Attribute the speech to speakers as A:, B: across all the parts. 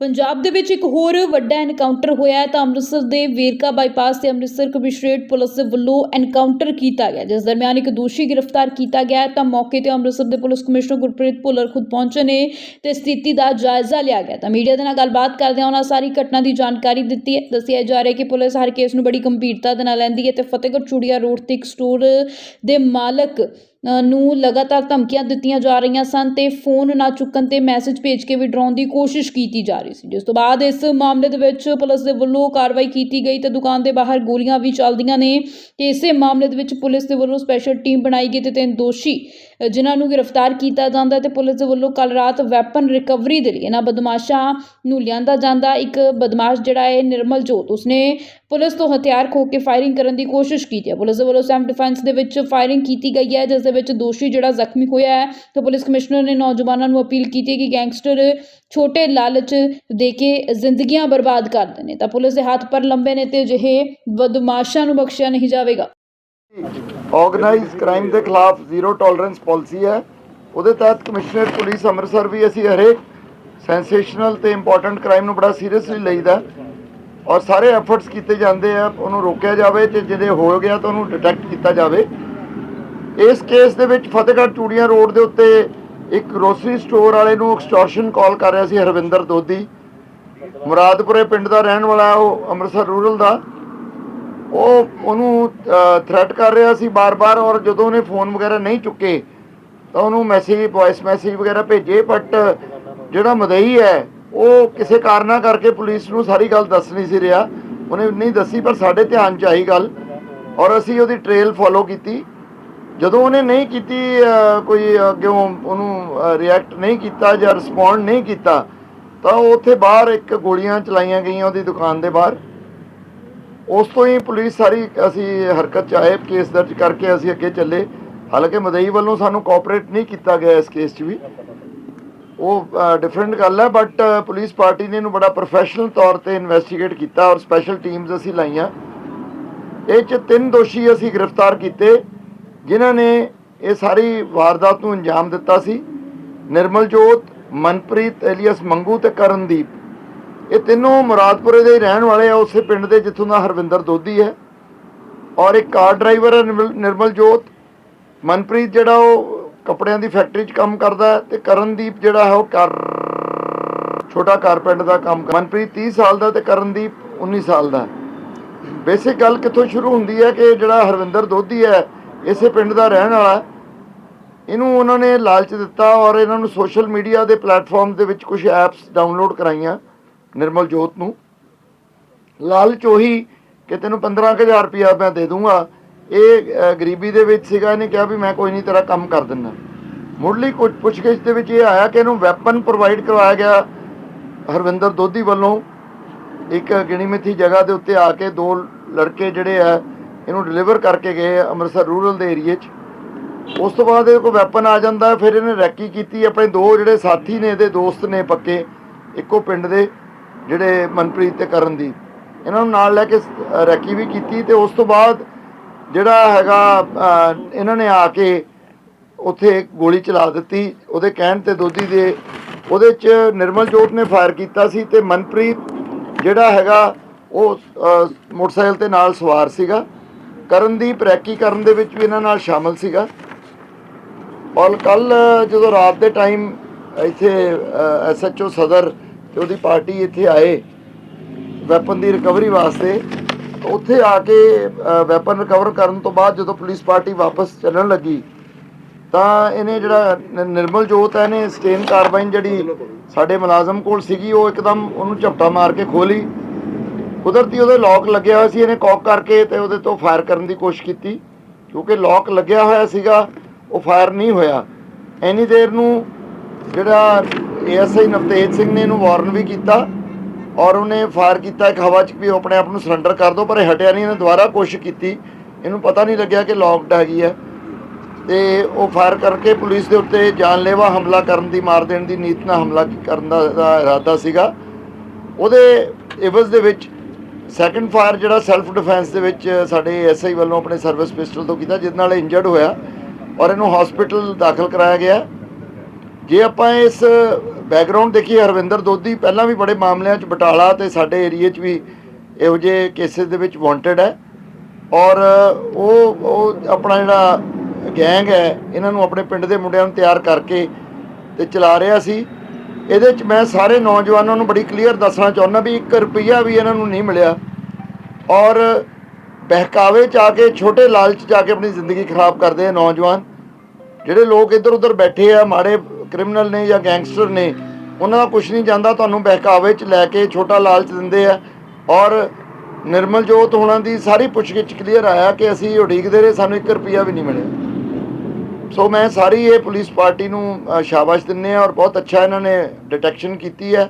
A: ਪੰਜਾਬ ਦੇ ਵਿੱਚ ਇੱਕ ਹੋਰ ਵੱਡਾ ਐਨਕਾਊਂਟਰ ਹੋਇਆ ਹੈ, ਤਾਂ ਅੰਮ੍ਰਿਤਸਰ ਦੇ ਵੇਰਕਾ ਬਾਈਪਾਸ ਤੇ ਅੰਮ੍ਰਿਤਸਰ ਕਮਿਸ਼ਨਰੇਟ ਪੁਲਿਸ ਦੇ ਵੱਲੋਂ ਐਨਕਾਊਂਟਰ ਕੀਤਾ ਗਿਆ ਜਿਸ ਦਰਮਿਆਨ ਇੱਕ ਦੋਸ਼ੀ ਗ੍ਰਿਫਤਾਰ ਕੀਤਾ ਗਿਆ ਤਾਂ ਮੌਕੇ ਤੇ ਅੰਮ੍ਰਿਤਸਰ ਦੇ ਪੁਲਿਸ ਕਮਿਸ਼ਨਰ ਗੁਰਪ੍ਰੀਤ ਭੁੱਲਰ ਖੁਦ ਪਹੁੰਚੇ ਨੇ ਤੇ ਸਥਿਤੀ ਦਾ ਜਾਇਜ਼ਾ ਲਿਆ ਗਿਆ ਤਾਂ ਮੀਡੀਆ ਦੇ ਨਾਲ ਗੱਲਬਾਤ ਕਰਦਿਆਂ ਉਹਨਾਂ ਸਾਰੀ ਘਟਨਾ ਦੀ ਜਾਣਕਾਰੀ ਦਿੱਤੀ ਹੈ। ਦੱਸਿਆ ਜਾ ਰਿਹਾ ਕਿ ਪੁਲਿਸ ਹਰ ਕੇਸ ਨੂੰ ਬੜੀ ਗੰਭੀਰਤਾ ਦੇ ਨਾਲ ਲੈਂਦੀ ਹੈ ਤੇ ਫਤਿਹਗੜ੍ਹ ਚੂੜੀਆ ਰੋਡ ਤੇ ਇੱਕ ਸਟੋਰ ਦੇ ਮਾਲਕ ਨੂੰ ਲਗਾਤਾਰ ਧਮਕੀਆਂ ਦਿੱਤੀਆਂ ਜਾ ਰਹੀਆਂ ਸਨ ਤੇ ਫੋਨ ਨਾ ਚੁੱਕਣ ਤੇ ਮੈਸੇਜ ਭੇਜ ਕੇ ਵੀ ਡਰਾਉਣ ਦੀ ਕੋਸ਼ਿਸ਼ ਕੀਤੀ ਜਾ ਰਹੀ ਸੀ। ਜਿਸ ਤੋਂ ਬਾਅਦ ਇਸ ਮਾਮਲੇ ਦੇ ਵਿੱਚ ਪੁਲਿਸ ਦੇ ਵੱਲੋਂ ਕਾਰਵਾਈ ਕੀਤੀ ਗਈ ਤੇ ਦੁਕਾਨ ਦੇ ਬਾਹਰ ਗੋਲੀਆਂ ਵੀ ਚੱਲਦੀਆਂ ਨੇ ਤੇ ਇਸੇ ਮਾਮਲੇ ਦੇ ਵਿੱਚ ਪੁਲਿਸ ਦੇ ਵੱਲੋਂ ਸਪੈਸ਼ਲ ਟੀਮ ਬਣਾਈ ਗਈ ਤੇ ਤਿੰਨ ਦੋਸ਼ੀ ਜਿਨ੍ਹਾਂ ਨੂੰ ਗ੍ਰਿਫਤਾਰ ਕੀਤਾ ਜਾਂਦਾ ਹੈ ਤੇ ਪੁਲਿਸ ਦੇ ਵੱਲੋਂ ਕੱਲ ਰਾਤ ਵੈਪਨ ਰਿਕਵਰੀ ਦੇ ਲਈ ਇਹਨਾਂ ਬਦਮਾਸ਼ਾਂ ਨੂੰ ਲਿਆਂਦਾ ਜਾਂਦਾ। ਇੱਕ ਬਦਮਾਸ਼ ਜਿਹੜਾ ਹੈ ਨਿਰਮਲ ਜੋਤ ਉਸਨੇ ਪੁਲਿਸ ਤੋਂ ਹਥਿਆਰ ਖੋ ਕੇ ਫਾਇਰਿੰਗ ਕਰਨ ਦੀ ਕੋਸ਼ਿਸ਼ ਕੀਤੀ ਹੈ। ਪੁਲਿਸ ਦੇ ਵੱਲੋਂ ਸੈਲਫ ਡਿਫੈਂਸ ਦੇ ਵਿੱਚ ਫਾਇਰਿੰਗ ਕੀਤੀ ਗਈ ਹੈ, ਜਿਸ ਦੇ ਵਿੱਚ ਦੋਸ਼ੀ ਜਿਹੜਾ ਜ਼ਖਮੀ ਹੋਇਆ ਹੈ, ਤਾਂ ਪੁਲਿਸ ਕਮਿਸ਼ਨਰ ਨੇ ਨੌਜਵਾਨਾਂ ਨੂੰ ਅਪੀਲ ਕੀਤੀ ਹੈ ਕਿ ਗੈਂਗਸਟਰ ਛੋਟੇ ਲਾਲਚ ਦੇ ਕੇ ਜ਼ਿੰਦਗੀਆਂ ਬਰਬਾਦ ਕਰਦੇ ਨੇ ਤਾਂ ਪੁਲਿਸ ਦੇ ਹੱਥ ਪਰ ਲੰਬੇ ਨੇ ਤੇ ਅਜਿਹੇ ਬਦਮਾਸ਼ਾਂ ਨੂੰ ਬਖਸ਼ਿਆ ਨਹੀਂ ਜਾਵੇਗਾ।
B: ਆਰਗੇਨਾਈਜ਼ਡ ਕ੍ਰਾਈਮ ਦੇ ਖਿਲਾਫ ਜ਼ੀਰੋ ਟੋਲਰੈਂਸ ਪਾਲਿਸੀ ਹੈ। ਉਹਦੇ ਤਹਿਤ ਕਮਿਸ਼ਨਰ ਪੁਲਿਸ ਅੰਮ੍ਰਿਤਸਰ ਵੀ ਅਸੀਂ ਹਰੇਕ ਸੈਂਸੇਸ਼ਨਲ ਤੇ ਇੰਪੋਰਟੈਂਟ ਕ੍ਰਾਈਮ ਨੂੰ ਬੜਾ ਸੀਰੀਅਸਲੀ ਲਈਦਾ ਔਰ ਸਾਰੇ ਐਫਰਟਸ ਕੀਤੇ ਜਾਂਦੇ ਆ, ਉਹਨੂੰ ਰੋਕਿਆ ਜਾਵੇ ਤੇ ਜਿਹਦੇ ਹੋ ਗਿਆ ਤਾਂ ਉਹਨੂੰ ਡਿਟੈਕਟ ਕੀਤਾ ਜਾਵੇ। ਇਸ ਕੇਸ ਦੇ ਵਿੱਚ ਫਤਿਹਗੜ੍ਹ ਚੂੜੀਆਂ ਰੋਡ ਦੇ ਉੱਤੇ ਇੱਕ ਗਰੋਸਰੀ ਸਟੋਰ ਵਾਲੇ ਨੂੰ ਐਕਸਟੋਰਸ਼ਨ ਕਾਲ ਕਰ ਰਿਹਾ ਸੀ ਹਰਵਿੰਦਰ ਦੋਦੀ ਮੁਰਾਦਪੁਰੇ ਪਿੰਡ ਦਾ ਰਹਿਣ ਵਾਲਾ ਉਹ ਅੰਮ੍ਰਿਤਸਰ ਰੂਰਲ ਦਾ। ਉਹ ਉਹਨੂੰ ਥ੍ਰੈਟ ਕਰ ਰਿਹਾ ਸੀ ਬਾਰ-ਬਾਰ ਔਰ ਜਦੋਂ ਉਹਨੇ ਫੋਨ ਵਗੈਰਾ ਨਹੀਂ ਚੁੱਕੇ, ਤਾਂ ਉਹਨੂੰ ਮੈਸੇਜ ਵੌਇਸ ਮੈਸੇਜ ਵਗੈਰਾ ਭੇਜੇ ਬਟ ਜਿਹੜਾ ਮਦਈ ਹੈ, ਉਹ ਕਿਸੇ ਕਾਰਨਾ ਕਰਕੇ ਪੁਲਿਸ ਨੂੰ ਸਾਰੀ ਗੱਲ ਦੱਸ ਨਹੀਂ ਸੀ ਰਿਹਾ। ਉਹਨੇ ਨਹੀਂ ਦੱਸੀ, ਪਰ ਸਾਡੇ ਧਿਆਨ 'ਚ ਆਈ ਗੱਲ। ਔਰ ਅਸੀਂ ਉਹਦੀ ਟ੍ਰੇਲ ਫੋਲੋ ਕੀਤੀ। ਜਦੋਂ ਉਹਨੇ ਨਹੀਂ ਕੀਤੀ ਕੋਈ ਅੱਗੇ ਉਹਨੂੰ ਰਿਐਕਟ ਨਹੀਂ ਕੀਤਾ ਜਾਂ ਰਿਸਪੌਂਡ ਨਹੀਂ ਕੀਤਾ, ਤਾਂ ਉਹ ਉੱਥੇ ਬਾਹਰ ਇੱਕ ਗੋਲੀਆਂ ਚਲਾਈਆਂ ਗਈਆਂ ਉਹਦੀ ਦੁਕਾਨ ਦੇ ਬਾਹਰ। ਉਸ ਤੋਂ ਹੀ ਪੁਲਿਸ ਸਾਰੀ ਅਸੀਂ ਹਰਕਤ ਚ ਆਏ, ਕੇਸ ਦਰਜ ਕਰਕੇ ਅਸੀਂ ਅੱਗੇ ਚੱਲੇ। ਹਾਲਾਂਕਿ ਮਦਈ ਵੱਲੋਂ ਸਾਨੂੰ ਕੋਆਪਰੇਟ ਨਹੀਂ ਕੀਤਾ ਗਿਆ ਇਸ ਕੇਸ 'ਚ ਵੀ। ਉਹ ਡਿਫਰੈਂਟ ਗੱਲ ਹੈ ਬਟ ਪੁਲਿਸ ਪਾਰਟੀ ਨੇ ਇਹਨੂੰ ਬੜਾ ਪ੍ਰੋਫੈਸ਼ਨਲ ਤੌਰ ਤੇ ਇਨਵੈਸਟੀਗੇਟ ਕੀਤਾ ਔਰ ਸਪੈਸ਼ਲ ਟੀਮਸ ਅਸੀਂ ਲਾਈਆਂ। ਇਹ ਚ ਤਿੰਨ ਦੋਸ਼ੀ ਅਸੀਂ ਗ੍ਰਿਫਤਾਰ ਕੀਤੇ, ਜਿਨ੍ਹਾਂ ਨੇ ਇਹ ਸਾਰੀ ਵਾਰਦਾਤ ਨੂੰ ਅੰਜਾਮ ਦਿੱਤਾ ਸੀ। ਨਿਰਮਲ ਜੋਤ ਮਨਪ੍ਰੀਤ ਐਲੀਅਸ ਮੰਗੂ ਤੇ ਕਰਨਦੀਪ। ਇਹ ਤਿੰਨੋਂ ਮੁਰਾਦਪੁਰੇ ਦੇ ਰਹਿਣ ਵਾਲੇ ਆ, ਉਸੇ ਪਿੰਡ ਦੇ ਜਿੱਥੋਂ ਦਾ ਹਰਵਿੰਦਰ ਦੋਧੀ ਹੈ। ਔਰ ਇੱਕ ਕਾਰ ਡਰਾਈਵਰ ਹੈ ਨਿਰਮਲ- ਨਿਰਮਲ ਜੋਤ ਮਨਪ੍ਰੀਤ ਜਿਹੜਾ ਉਹ ਕੱਪੜਿਆਂ ਦੀ ਫੈਕਟਰੀ 'ਚ ਕੰਮ ਕਰਦਾ ਹੈ ਤੇ ਕਰਨਦੀਪ ਜਿਹੜਾ ਹੈ ਉਹ ਕਰ ਛੋਟਾ ਕਾਰਪੈਂਟ ਦਾ ਕੰਮ ਕਰ- ਮਨਪ੍ਰੀਤ 30 ਸਾਲ ਦਾ ਤੇ ਕਰਨਦੀਪ 19 ਸਾਲ ਦਾ। ਬੇਸਿਕ ਗੱਲ ਕਿੱਥੋਂ ਸ਼ੁਰੂ ਹੁੰਦੀ ਹੈ ਕਿ ਜਿਹੜਾ ਹਰਵਿੰਦਰ ਦੋਧੀ ਹੈ, ਇਸੇ ਪਿੰਡ ਦਾ ਰਹਿਣ ਵਾਲਾ ਇਹਨੂੰ ਉਹਨਾਂ ਨੇ ਲਾਲਚ ਦਿੱਤਾ ਔਰ ਇਹਨਾਂ ਨੂੰ ਸੋਸ਼ਲ ਮੀਡੀਆ ਦੇ ਪਲੇਟਫਾਰਮ ਦੇ ਵਿੱਚ ਕੁਝ ਐਪਸ ਡਾਊਨਲੋਡ ਕਰਾਈਆਂ। ਨਿਰਮਲ ਜੋਤ ਨੂੰ। ਲਾਲਚ ਉਹੀ ਕਿ ਤੈਨੂੰ 15000 ਰੁਪਇਆ ਮੈਂ ਦੇ ਦੂੰਗਾ। ਇਹ ਗਰੀਬੀ ਦੇ ਵਿੱਚ ਸੀਗਾ, ਇਹਨੇ ਕਿਹਾ ਵੀ ਮੈਂ ਕੋਈ ਨਹੀਂ ਤੇਰਾ ਕੰਮ ਕਰ ਦਿੰਦਾ। ਮੁੱਢਲੀ ਪੁੱਛਗਿੱਛ ਦੇ ਵਿੱਚ ਇਹ ਆਇਆ ਕਿ ਇਹਨੂੰ ਵੈਪਨ ਪ੍ਰੋਵਾਈਡ ਕਰਵਾਇਆ ਗਿਆ ਹਰਵਿੰਦਰ ਦੋਦੀ ਵੱਲੋਂ। ਇੱਕ ਗਿਣੀਮਿੱਥੀ ਜਗ੍ਹਾ ਦੇ ਉੱਤੇ ਆ ਕੇ ਦੋ ਲੜਕੇ ਜਿਹੜੇ ਆ, ਇਹਨੂੰ ਡਿਲੀਵਰ ਕਰਕੇ ਗਏ ਅੰਮ੍ਰਿਤਸਰ ਰੂਰਲ ਦੇ ਏਰੀਏ 'ਚ। ਉਸ ਤੋਂ ਬਾਅਦ ਇਹ ਕੋਈ ਵੈਪਨ ਆ ਜਾਂਦਾ, ਫਿਰ ਇਹਨੇ ਰੈਕੀ ਕੀਤੀ। ਆਪਣੇ ਦੋ ਜਿਹੜੇ ਸਾਥੀ ਨੇ, ਇਹਦੇ ਦੋਸਤ ਨੇ ਪੱਕੇ, ਇੱਕੋ ਪਿੰਡ ਦੇ। ਜਿਹੜੇ ਮਨਪ੍ਰੀਤ ਤੇ ਕਰਨਦੀਪ, ਇਹਨਾਂ ਨੂੰ ਨਾਲ ਲੈ ਕੇ ਰੈਕੀ ਵੀ ਕੀਤੀ ਤੇ ਉਸ ਤੋਂ ਬਾਅਦ ਜਿਹੜਾ ਹੈਗਾ ਇਹਨਾਂ ਨੇ ਆ ਕੇ ਉੱਥੇ ਗੋਲੀ ਚਲਾ ਦਿੱਤੀ, ਉਹਦੇ ਕਹਿਣ ਤੇ ਦੋਦੀ ਦੇ, ਉਹਦੇ ਚ ਨਿਰਮਲ ਜੋਤ ਨੇ ਫਾਇਰ ਕੀਤਾ ਸੀ ਤੇ ਮਨਪ੍ਰੀਤ ਜਿਹੜਾ ਹੈਗਾ, ਉਹ ਮੋਟਰਸਾਈਕਲ ਤੇ ਨਾਲ ਸਵਾਰ ਸੀਗਾ। ਕਰਨਦੀਪ ਰੈਕੀ ਕਰਨ ਦੇ ਵਿੱਚ ਵੀ ਇਹਨਾਂ ਨਾਲ ਸ਼ਾਮਲ ਸੀਗਾ। ਔਰ ਕੱਲ ਜਦੋਂ ਰਾਤ ਦੇ ਟਾਈਮ ਇੱਥੇ ਐਸਐਚਓ ਸਦਰ ਤੇ ਉਹਦੀ ਪਾਰਟੀ ਇੱਥੇ ਆਏ ਵੈਪਨ ਦੀ ਰਿਕਵਰੀ ਵਾਸਤੇ। ਉੱਥੇ ਆ ਕੇ ਵੈਪਨ ਰਿਕਵਰ ਕਰਨ ਤੋਂ ਬਾਅਦ ਜਦੋਂ ਪੁਲਿਸ ਪਾਰਟੀ ਵਾਪਸ ਚੱਲਣ ਲੱਗੀ, ਤਾਂ ਇਹਨੇ ਜਿਹੜਾ ਨਿਰਮਲ ਜੋਤ ਹੈ ਇਹਨੇ ਸਟੇਨ ਕਾਰਬਾਈਨ ਜਿਹੜੀ ਸਾਡੇ ਮੁਲਾਜ਼ਮ ਕੋਲ ਸੀਗੀ, ਉਹ ਇੱਕਦਮ ਉਹਨੂੰ ਝਪਟਾ ਮਾਰ ਕੇ ਖੋਲੀ ਕੁਦਰਤੀ ਉਹਦੇ ਲੋਕ ਲੱਗਿਆ ਹੋਇਆ ਸੀ, ਇਹਨੇ ਕੌਕ ਕਰਕੇ ਤੇ ਉਹਦੇ ਤੋਂ ਫਾਇਰ ਕਰਨ ਦੀ ਕੋਸ਼ਿਸ਼ ਕੀਤੀ। ਕਿਉਂਕਿ ਲੋਕ ਲੱਗਿਆ ਹੋਇਆ ਸੀਗਾ, ਉਹ ਫਾਇਰ ਨਹੀਂ ਹੋਇਆ। ਐਨੀ ਦੇਰ ਨੂੰ ਜਿਹੜਾ ਏਐਸਆਈ ਨਵਤੇਜ ਸਿੰਘ ਨੇ ਇਹਨੂੰ ਵਾਰਨ ਵੀ ਕੀਤਾ ਔਰ ਉਹਨੇ ਫਾਇਰ ਕੀਤਾ ਇੱਕ ਹਵਾ 'ਚ ਵੀ ਉਹ ਆਪਣੇ ਆਪ ਨੂੰ ਸਰੈਂਡਰ ਕਰ ਦੋ, ਪਰ ਇਹ ਹਟਿਆ ਨਹੀਂ, ਇਹਨੇ ਦੁਬਾਰਾ ਕੋਸ਼ਿਸ਼ ਕੀਤੀ। ਇਹਨੂੰ ਪਤਾ ਨਹੀਂ ਲੱਗਿਆ ਕਿ ਲੌਕਡ ਹੈਗੀ ਹੈ। ਤੇ ਉਹ ਫਾਇਰ ਕਰਕੇ ਪੁਲਿਸ ਦੇ ਉੱਤੇ ਜਾਨਲੇਵਾ ਹਮਲਾ ਕਰਨ ਦੀ, ਮਾਰ ਦੇਣ ਦੀ ਨੀਤ ਨਾਲ ਹਮਲਾ ਕਰਨ ਦਾ ਇਹਦਾ ਇਰਾਦਾ ਸੀਗਾ। ਉਹਦੇ ਇਵਜ਼ ਦੇ ਵਿੱਚ ਸੈਕੰਡ ਫਾਇਰ ਜਿਹੜਾ ਸੈਲਫ ਡਿਫੈਂਸ ਦੇ ਵਿੱਚ ਸਾਡੇ ਐਸਆਈ ਵੱਲੋਂ ਆਪਣੇ ਸਰਵਿਸ ਪਿਸਟਲ ਤੋਂ ਕੀਤਾ ਜਿਸ ਨਾਲ ਇੰਜਰਡ ਹੋਇਆ ਔਰ ਇਹਨੂੰ ਹਸਪੀਟਲ ਦਾਖਲ ਕਰਾਇਆ ਗਿਆ। ਜੇ ਆਪਾਂ ਇਸ ਬੈਕਗ੍ਰਾਉਂਡ ਦੇਖੀਏ, ਹਰਵਿੰਦਰ ਦੋਦੀ ਪਹਿਲਾਂ ਵੀ ਬੜੇ ਮਾਮਲਿਆਂ 'ਚ ਬਟਾਲਾ ਤੇ ਸਾਡੇ ਏਰੀਏ 'ਚ ਵੀ ਇਹੋ ਜਿਹੇ ਕੇਸਿਸ ਦੇ ਵਿੱਚ ਵਾਂਟਡ ਹੈ। ਔਰ ਉਹ ਉਹ ਆਪਣਾ ਜਿਹੜਾ ਗੈਂਗ ਹੈ, ਇਹਨਾਂ ਨੂੰ ਆਪਣੇ ਪਿੰਡ ਦੇ ਮੁੰਡਿਆਂ ਨੂੰ ਤਿਆਰ ਕਰਕੇ ਤੇ ਚਲਾ ਰਿਹਾ ਸੀ। ਇਹਦੇ 'ਚ ਮੈਂ ਸਾਰੇ ਨੌਜਵਾਨਾਂ ਨੂੰ ਬੜੀ ਕਲੀਅਰ ਦੱਸਣਾ ਚਾਹੁੰਦਾ ਵੀ 1 ਰੁਪਈਆ ਵੀ ਇਹਨਾਂ ਨੂੰ ਨਹੀਂ ਮਿਲਿਆ। ਔਰ ਬਹਿਕਾਵੇ 'ਚ ਆ ਕੇ, ਛੋਟੇ ਲਾਲਚ 'ਚ ਆ ਕੇ ਆਪਣੀ ਜ਼ਿੰਦਗੀ ਖਰਾਬ ਕਰਦੇ ਆ ਨੌਜਵਾਨ। ਜਿਹੜੇ ਲੋਕ ਇੱਧਰ ਉੱਧਰ ਬੈਠੇ ਆ, ਮਾੜੇ ਕ੍ਰਿਮੀਨਲ ਨੇ ਜਾਂ ਗੈਂਗਸਟਰ ਨੇ, ਉਹਨਾਂ ਦਾ ਕੁਝ ਨਹੀਂ ਜਾਂਦਾ, ਤੁਹਾਨੂੰ ਬਹਿਕਾਵੇ 'ਚ ਲੈ ਕੇ ਛੋਟਾ ਲਾਲਚ ਦਿੰਦੇ ਆ। ਔਰ ਨਿਰਮਲ ਜੋਤ ਹੋਣਾ ਦੀ ਸਾਰੀ ਪੁੱਛਗਿੱਛ ਕਲੀਅਰ ਆਇਆ ਕਿ ਅਸੀਂ ਉਡੀਕਦੇ ਰਹੇ, ਸਾਨੂੰ 1 ਰੁਪਿਆ ਵੀ ਨਹੀਂ ਮਿਲਿਆ। ਸੋ ਮੈਂ ਸਾਰੀ ਇਹ ਪੁਲਿਸ ਪਾਰਟੀ ਨੂੰ ਸ਼ਾਬਾਸ਼ ਦਿੰਨੇ ਆ ਔਰ ਬਹੁਤ ਅੱਛਾ ਇਹਨਾਂ ਨੇ ਡਿਟੈਕਸ਼ਨ ਕੀਤੀ ਹੈ।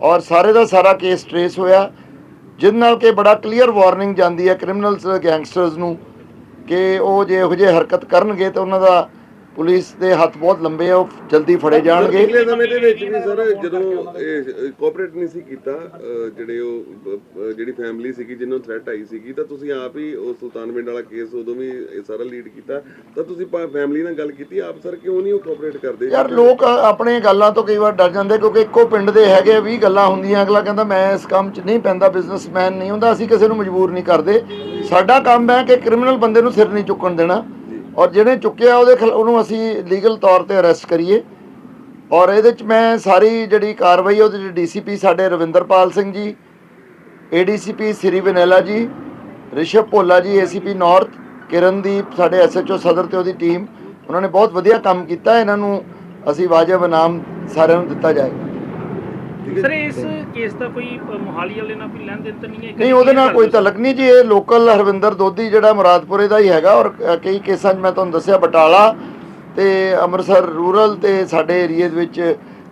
B: ਔਰ ਸਾਰੇ ਦਾ ਸਾਰਾ ਕੇਸ ਟ੍ਰੇਸ ਹੋਇਆ, ਜਿਹਦੇ ਨਾਲ ਕਿ ਬੜਾ ਕਲੀਅਰ ਵਾਰਨਿੰਗ ਜਾਂਦੀ ਹੈ ਕ੍ਰਿਮੀਨਲਸ, ਗੈਂਗਸਟਰਸ ਨੂੰ ਕਿ ਉਹ ਜੇ ਇਹੋ ਜਿਹੇ ਹਰਕਤ ਕਰਨਗੇ ਤਾਂ ਉਹਨਾਂ ਦਾ ਪੁਲਿਸ ਦੇ ਹੱਥ ਬਹੁਤ ਲੰਬੇ ਆ ਉਹ ਜਲਦੀ ਫੜੇ ਜਾਣਗੇ।
C: ਪਿਛਲੇ ਸਮੇਂ ਦੇ ਵਿੱਚ ਵੀ ਸਰ ਜਦੋਂ ਕੋਆਪਰੇਟ ਨਹੀਂ ਸੀ ਕੀਤਾ ਜਿਹੜੇ ਉਹ ਜਿਹੜੀ ਫੈਮਿਲੀ ਸੀਗੀ ਜਿਹਨੂੰ ਥ੍ਰੈਟ ਆਈ ਸੀਗੀ ਤਾਂ ਤੁਸੀਂ ਆਪ ਹੀ ਉਹ ਸੁਲਤਾਨਵਿੰਡ ਵਾਲਾ ਕੇਸ ਉਦੋਂ ਵੀ ਇਹ ਸਾਰਾ ਲੀਡ ਕੀਤਾ। ਤਾਂ ਤੁਸੀਂ ਫੈਮਿਲੀ ਨਾਲ ਗੱਲ ਕੀਤੀ ਆਪ ਸਰ ਕਿਉਂ ਨਹੀਂ ਉਹ ਕੋਆਪਰੇਟ ਕਰਦੇ?
B: ਯਾਰ ਲੋਕ ਆਪਣੇ ਗੱਲਾਂ ਤੋਂ ਕਈ ਵਾਰ ਡਰ ਜਾਂਦੇ ਕਿਉਂਕਿ ਇੱਕੋ ਪਿੰਡ ਦੇ ਹੈਗੇ 20 ਗੱਲਾਂ ਹੁੰਦੀਆਂ ਅਗਲਾ ਕਹਿੰਦਾ ਮੈਂ ਇਸ ਕੰਮ 'ਚ ਨਹੀਂ ਪੈਂਦਾ ਬਿਜ਼ਨਸਮੈਨ ਨਹੀਂ ਹੁੰਦਾ ਅਸੀਂ ਕਿਸੇ ਨੂੰ ਮਜਬੂਰ ਨਹੀਂ ਕਰਦੇ। ਸਾਡਾ ਕੰਮ ਹੈ ਕਿ ਕ੍ਰਿਮੀਨਲ ਬੰਦੇ ਨੂੰ ਸਿਰ ਨਹੀਂ ਚੁੱਕਣ ਦੇਣਾ। ਔਰ ਜਿਹਨੇ ਚੁੱਕਿਆ ਉਹਦੇ ਖਿਲਾ- ਉਹਨੂੰ ਅਸੀਂ ਲੀਗਲ ਤੌਰ ਤੇ ਅਰੈਸਟ ਕਰੀਏ। ਔਰ ਇਹਦੇ 'ਚ ਮੈਂ ਸਾਰੀ ਜਿਹੜੀ ਕਾਰਵਾਈ ਉਹਦੇ 'ਚ ਡੀਸੀਪੀ ਸਾਡੇ ਰਵਿੰਦਰਪਾਲ ਸਿੰਘ ਜੀ, ਏਡੀਸੀਪੀ ਸ੍ਰੀ ਵਿਨੈਲਾ ਜੀ, ਰਿਸ਼ਵ ਭੋਲਾ ਜੀ, ਏਸੀਪੀ ਨਾਰਥ, ਕਿਰਨਦੀਪ ਸਾਡੇ ਐਸਐਚਓ ਸਦਰ ਤੇ ਉਹਦੀ ਟੀਮ। ਉਹਨਾਂ ਨੇ ਬਹੁਤ ਵਧੀਆ ਕੰਮ ਕੀਤਾ। ਇਹਨਾਂ ਨੂੰ ਅਸੀਂ ਵਾਜਬ ਇਨਾਮ ਸਾਰਿਆਂ ਨੂੰ ਦਿੱਤਾ ਜਾਏਗਾ।
D: ਸਰ ਇਸ ਕੇਸ ਦਾ ਕੋਈ ਅ, ਮੋਹਾਲੀ ਵਾਲੇ ਨਾਲ ਕੋਈ ਲੈਣ ਦੇਣ ਤਾਂ ਨਹੀਂ ਹੈ?
B: ਨਹੀਂ ਉਹਦੇ ਨਾਲ ਕੋਈ ਤਾਲੁਕ ਨਹੀਂ ਜੀ ਇਹ ਲੋਕਲ ਹਰਵਿੰਦਰ ਦੋਦੀ ਜਿਹੜਾ ਮੁਰਾਦਪੁਰੇ ਦਾ ਹੀ ਹੈਗਾ ਔਰ ਕ- ਕਈ ਕੇਸਾਂ 'ਚ ਮੈਂ ਤੁਹਾਨੂੰ ਦੱਸਿਆ ਬਟਾਲਾ ਤੇ ਅੰਮ੍ਰਿਤਸਰ ਰੂਰਲ ਤੇ ਸਾਡੇ ਏਰੀਏ ਦੇ ਵਿੱਚ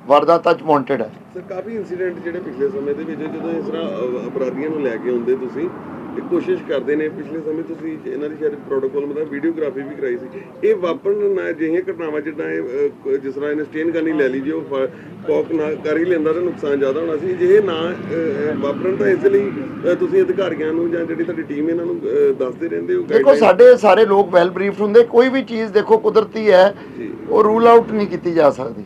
B: ਵਾਰਦਾਤਾਂ 'ਚ ਵਾਂਟਡ ਹੈ।
C: ਸਰ ਕਾਫੀ ਇਨਸੀਡੈਂਟ ਜਿਹੜੇ ਪਿਛਲੇ ਸਮੇਂ ਦੇ ਵਿੱਚ ਜਦੋਂ ਇਸ ਤਰ੍ਹਾਂ ਅਪਰਾਧੀਆਂ ਨੂੰ ਲੈ ਕੇ ਆਉਂਦੇ ਤੁਸੀਂ ਇਹ ਕੋਸ਼ਿਸ਼ ਕਰਦੇ ਨੇ ਪਿਛਲੇ ਸਮੇਂ ਤੁਸੀਂ ਇਹਨਾਂ ਦੀ ਸ਼ਾਇਦ ਪ੍ਰੋਟੋਕਾਲ ਮਤਲਬ ਵੀਡੀਓਗ੍ਰਾਫੀ ਵੀ ਕਰਾਈ ਸੀ ਇਹ ਵਾਪਰਨ ਨਾ ਅਜਿਹੀਆਂ ਘਟਨਾਵਾਂ ਜਿੱਦਾਂ ਇਹ ਜਿਸ ਤਰ੍ਹਾਂ ਇਹਨੇ ਸਟੇਨ ਕਰਨੀ ਲੈ ਲਈ ਜੇ ਉਹ ਪੌਕ ਨਾ ਕਰ ਹੀ ਲੈਂਦਾ ਤਾਂ ਨੁਕਸਾਨ ਜ਼ਿਆਦਾ ਹੋਣਾ ਸੀ ਜੇ ਇਹ ਨਾ ਵਾਪਰਨ ਤਾਂ ਇਸ ਲਈ ਤੁਸੀਂ ਅਧਿਕਾਰੀਆਂ ਨੂੰ ਜਾਂ ਜਿਹੜੀ ਤੁਹਾਡੀ ਟੀਮ ਇਹਨਾਂ ਨੂੰ ਦੱਸਦੇ ਰਹਿੰਦੇ ਹੋ
B: ਦੇਖੋ? ਸਾਡੇ ਸਾਰੇ ਲੋਕ ਵੈਲ ਬਰੀਫਡ ਹੁੰਦੇ ਕੋਈ ਵੀ ਚੀਜ਼ ਦੇਖੋ ਕੁਦਰਤੀ ਹੈ। ਉਹ ਰੂਲ ਆਊਟ ਨਹੀਂ ਕੀਤੀ ਜਾ ਸਕਦੀ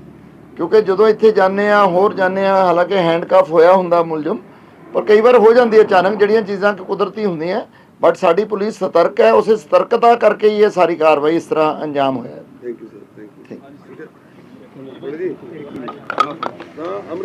B: ਕਿਉਂਕਿ ਜਦੋਂ ਇੱਥੇ ਜਾਂਦੇ ਆ ਹੋਰ ਜਾਂਦੇ ਆ ਹਾਲਾਂਕਿ ਹੈਂਡਕਫ ਹੋਇਆ ਹੁੰਦਾ ਮੁਲਜ਼ਮ ਪਰ ਕਈ ਵਾਰ ਹੋ ਜਾਂਦੀ ਹੈ ਅਚਾਨਕ ਜਿਹੜੀਆਂ ਚੀਜ਼ਾਂ ਕੁਦਰਤੀ ਹੁੰਦੀਆਂ ਬਟ ਸਾਡੀ ਪੁਲਿਸ ਸਤਰਕ ਹੈ ਉਸੇ ਸਤਰਕਤਾ ਕਰਕੇ ਹੀ ਇਹ ਸਾਰੀ ਕਾਰਵਾਈ ਇਸ ਤਰ੍ਹਾਂ ਅੰਜਾਮ ਹੋਇਆ ਹੈ।
C: Thank you sir thank you